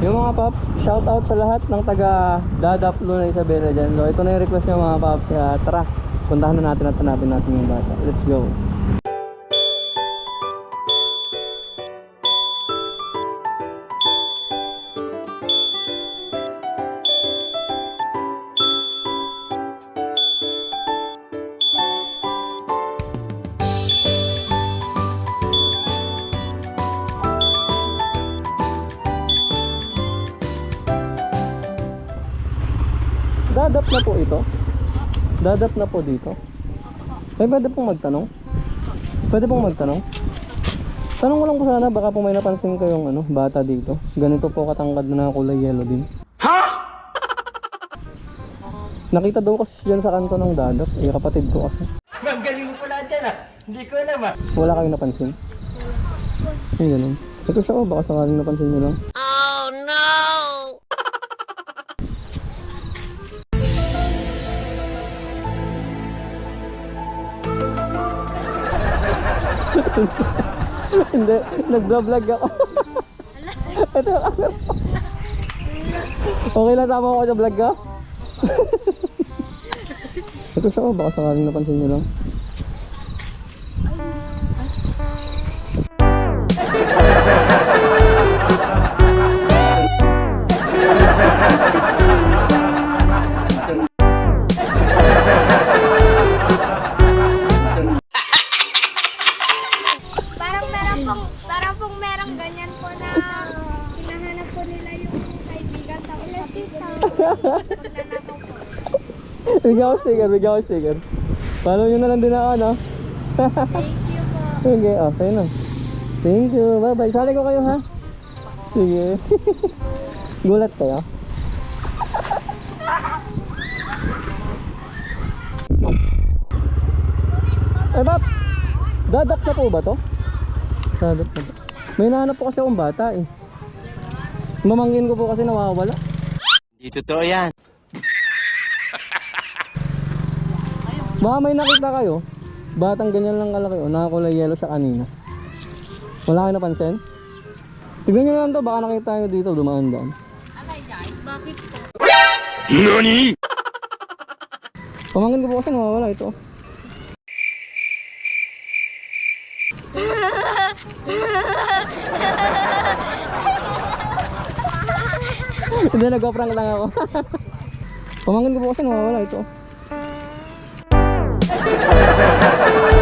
Yung mga paps, shout out sa lahat ng taga Dadap Luna Isabela dyan. So, ito na yung request ng mga paps. Kaya tara, puntahan na natin at hanapin natin yung bata. Let's go. Dadap na po ito. Dadap na po dito. Ay, pwede pong magtanong. Pwede pong magtanong. Tanong ko lang po sana, baka po may napansin kayong ano, bata dito. Ganito po katangkad na kulay yellow din. Ha? Nakita daw kasi dyan sa kanto ng dadap. Eh, kapatid ko kasi. Ma'am, galing mo pala dyan ah. Hindi ko alam ah. Wala kayong napansin? Ay, ganun. Ito siya oh, baka sakaling napansin nyo lang. Hindi, nagbablog ako. Ito yung camera. Okay lang sama ko sa vlog ka? Ito siya oh, baka sakaling napansin nyo lang. Parang meron pong, parang pong merong ganyan po na hinahanap po nila yung kaibigan tapos sabi ko magnanakaw po. Bigyan ko sticker, bigyan ko sticker. Follow nyo na lang din ako, no? Thank you po. Sige, oh, sa'yo na. Thank you, bye bye. Sali ko kayo, ha? Sige. Gulat kayo? Eh, Paps! Dadak na po ba to? Dadak na ba? May nahanap po kasi akong bata eh. Mamangkin ko po kasi nawawala. Hindi totoo yan. Baka may nakita kayo, batang ganyan lang kalaki o nakakulay yellow siya kanina. Wala kayo napansin? Tignan nyo lang to, baka nakita nyo dito dumaan daan. NANI? Pamangkin ko po kasi nawawala ito. Hindi, nag-prank lang ako. Pamangkin ko po kasi nawawala ito.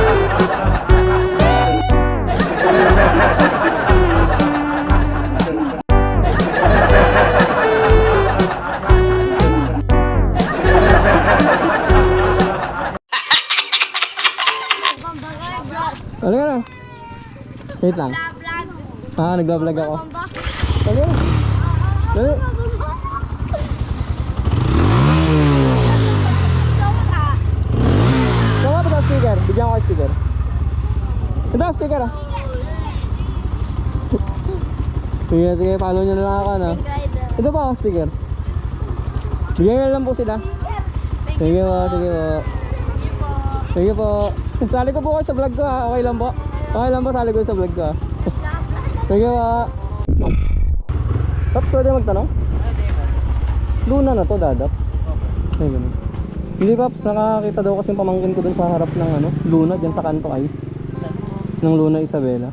Wait lang. Ah, nag-vlog ako. Dali. Dali. Tama ba sa speaker? Bigyan ko speaker. Ito, speaker ah. Sige, sige, follow nyo na lang ako na. Ito pa, speaker. Bigyan nyo lang po sila. Sige po, sige po. Sige po. Sali ko po kayo sa vlog ko ha. Okay lang po. Okay lang po, sali ko sa vlog ko. Sige po. Paps, pwede magtanong? Luna na to, dadap. Ay, ganun. Hindi, Paps, nakakita daw kasi yung pamangkin ko dun sa harap ng ano, Luna, dyan sa kanto ay. Ng Luna Isabela.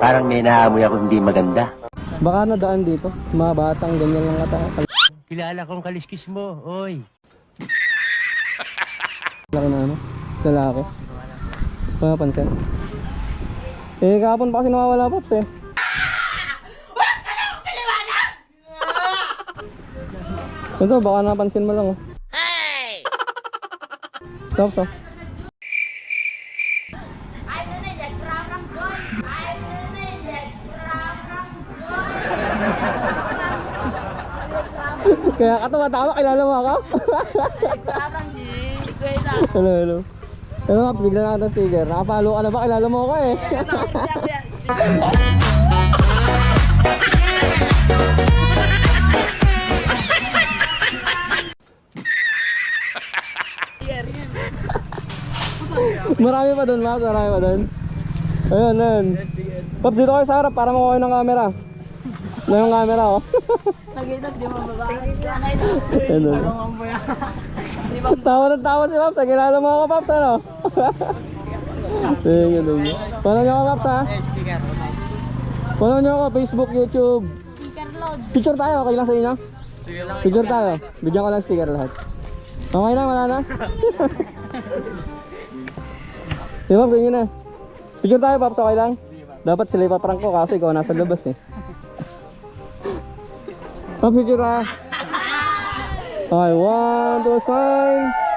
Parang may naamoy ako hindi maganda. Baka nadaan dito. Mga batang ganyan lang ata. Kilala kong kaliskis mo, oy. Laki na ano, lalaki. Papansin. Eh, kahapon pa kasi nawawala, Paps eh. Ito, baka napansin mo lang oh. Hey! Paps oh. Kaya ka tumatawa, kilala mo ako? hello, hello. Hello, Paps, bigla na kita sticker. Nakapalo ka na ba? Kilala mo ako eh. Marami pa doon, Max. Marami pa doon. Ayun, ayun. Paps, dito kayo sa harap para makuha ng camera. Na yung camera oh. Nagitas, di mo babae. Ano? Tawa ng tawa si Paps. Kilala mo ako Paps ano? Thank you. Follow nyo ako Paps ha? Follow nyo ako Facebook, YouTube. Sticker load. Picture tayo, okay lang sa inyo? Picture tayo. Bigyan ko lang sticker lahat. Okay na, wala na? Di ba, ganyan na. Picture tayo, Paps, okay lang? Dapat sila ipaprank ko kasi ikaw nasa labas eh. Paps, picture ah. Okay, one, two, sign.